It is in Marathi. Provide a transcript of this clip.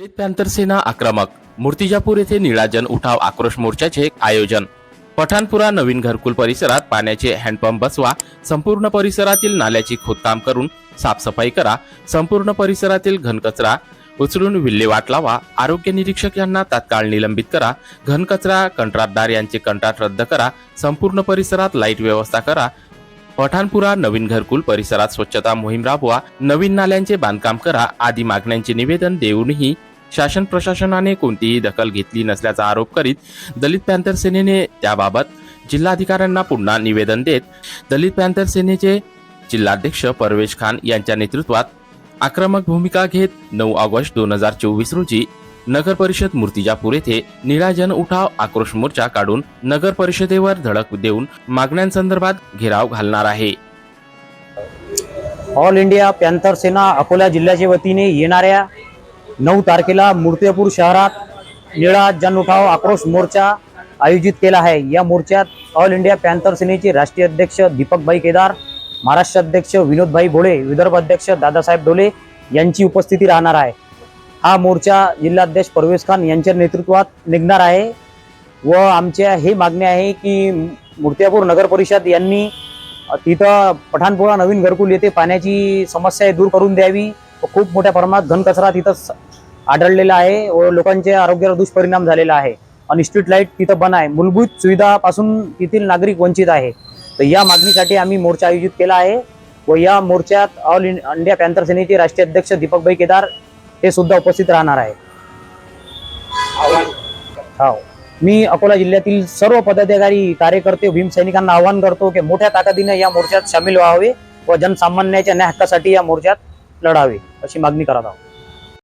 दलित पॅन्थर सेना आक्रमक. मूर्तिजापूर येथे निळाजन उठाव आक्रोश मोर्चाचे आयोजन. पठाणपुरा नवीन घरकुल परिसरात पाण्याचे हँडपंप बसवा संपूर्ण परिसरातील नाल्याची खोदकाम करून साफसफाई करा संपूर्ण परिसरातील घनकचरा उचलून विल्हेवाट लावा आरोग्य निरीक्षक यांना तात्काळ निलंबित करा घनकचरा कंत्राटदार यांचे कंत्राट रद्द करा संपूर्ण परिसरात लाइट व्यवस्था करा. पठाणपुरा नवीन घरकुल परिसरात स्वच्छता मोहीम राबवा नवीन नाल्यांचे बांधकाम करा आदी मागण्यांचे निवेदन देऊनही शासन प्रशासनाने कोणतीही दखल घेतली नसल्याचा आरोप करीत दलित पॅन्थर सेनेने त्याबाबत जिल्हाधिकाऱ्यांना पुन्हा निवेदन देत दलित पॅन्थर सेनेचे जिल्हाध्यक्ष परवेश खान यांच्या नेतृत्वात आक्रमक भूमिका घेत नऊ ऑगस्ट दोन हजार चोवीस रोजी नगर परिषद मूर्तिजापूर येथे निळाजन उठाव आक्रोश मोर्चा काढून नगर परिषदेवर धडक देऊन मागण्यांसंदर्भात घेराव घालणार आहे. All India Panther Sena Akola जिल्ह्याच्या वतीने येणाऱ्या नऊ तारखेला मूर्तिजापूर शहरात निळा जन उठाव आक्रोश मोर्चा आयोजित केला आहे. या मोर्चात ऑल इंडिया पॅन्थर सेनेचे राष्ट्रीय अध्यक्ष दीपकभाई केदार महाराष्ट्र अध्यक्ष विनोदभाई भोळे विदर्भ अध्यक्ष दादासाहेब डोले यांची उपस्थिती राहणार आहे. हा मोर्चा जिल्हाध्यक्ष परवेश खान यांच्या नेतृत्वात निघणार आहे व आमच्या हे मागणी आहे की मूर्तिजापूर नगर परिषद यांनी तिथं पठाणपुरा नवीन घरकुल येथे पाण्याची समस्या दूर करून द्यावी व खूप मोठ्या प्रमाणात घनकचरा तिथं आढळलेला आहे व लोकांच्या आरोग्यावर दुष्परिणाम झालेला आहे. आणि स्ट्रीट लाइट तिथं बन आहे. मूलभूत सुविधापासून तेथील नागरिक वंचित आहे. तर या मागणीसाठी आम्ही मोर्चा आयोजित केला आहे व या मोर्चात ऑल इंडिया पॅन्थर सेनेचे राष्ट्रीय अध्यक्ष दीपकभाई केदार हे सुद्धा उपस्थित राहणार आहे हो मी अकोला जिल्ह्यातील सर्व पदाधिकारी कार्यकर्ते भीमसैनिकांना आवाहन करतो की मोठ्या ताकदीने या मोर्चात सामील व्हावे व जनसामान्याच्या न्याय हक्कासाठी या मोर्चात लढावे अशी मागणी करत आहोत.